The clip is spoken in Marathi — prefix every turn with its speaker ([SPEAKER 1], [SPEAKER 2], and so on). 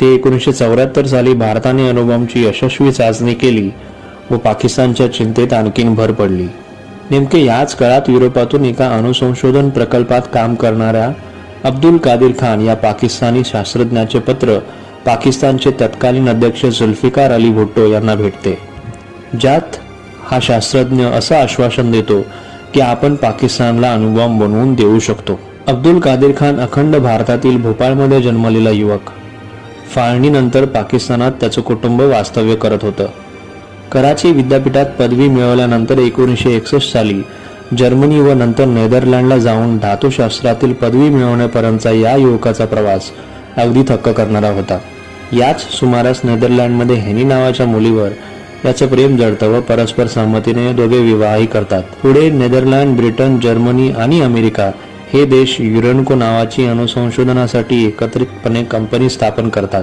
[SPEAKER 1] ते एकोणीसशे चौऱ्याहत्तर साली भारताने अणुबॉम्बची यशस्वी चाचणी केली व पाकिस्तानच्या चिंतेत आणखीन भर पडली. नेमके याच काळात युरोपातून एका अणुसंशोधन प्रकल्पात काम करणाऱ्या अब्दुल कादिर खान या पाकिस्तानी शास्त्रज्ञाचे पत्र पाकिस्तानचे तत्कालीन अध्यक्ष जुल्फिकार अली भुट्टो यांना भेटते. ज्यात हा शास्त्रज्ञ असं आश्वासन देतो की आपण पाकिस्तानला अणुबॉम्ब बनवून देऊ शकतो. अब्दुल कादिर खान अखंड भारतातील भोपाळमध्ये जन्मलेला युवक. फाळणीनंतर पाकिस्तानात त्याचं कुटुंब वास्तव्य करत होतं. कराची विद्यापीठात पदवी मिळवल्यानंतर एकोणीसशे एकसष्ट साली जर्मनी व नंतर नेदरलँडला जाऊन धातुशास्त्रातील पदवी मिळवण्यापर्यंतचा या युवकाचा प्रवास अगदी थक्क करणारा होता. याच सुमारास नेदरलँडमध्ये हेनी नावाच्या मुलीवर याचं प्रेम जडतं व परस्पर संमतीने दोघे विवाहही करतात. पुढे नेदरलँड ब्रिटन जर्मनी आणि अमेरिका हे देश युरेनको नावाची अणुसंशोधनासाठी एकत्रितपणे कंपनी स्थापन करतात.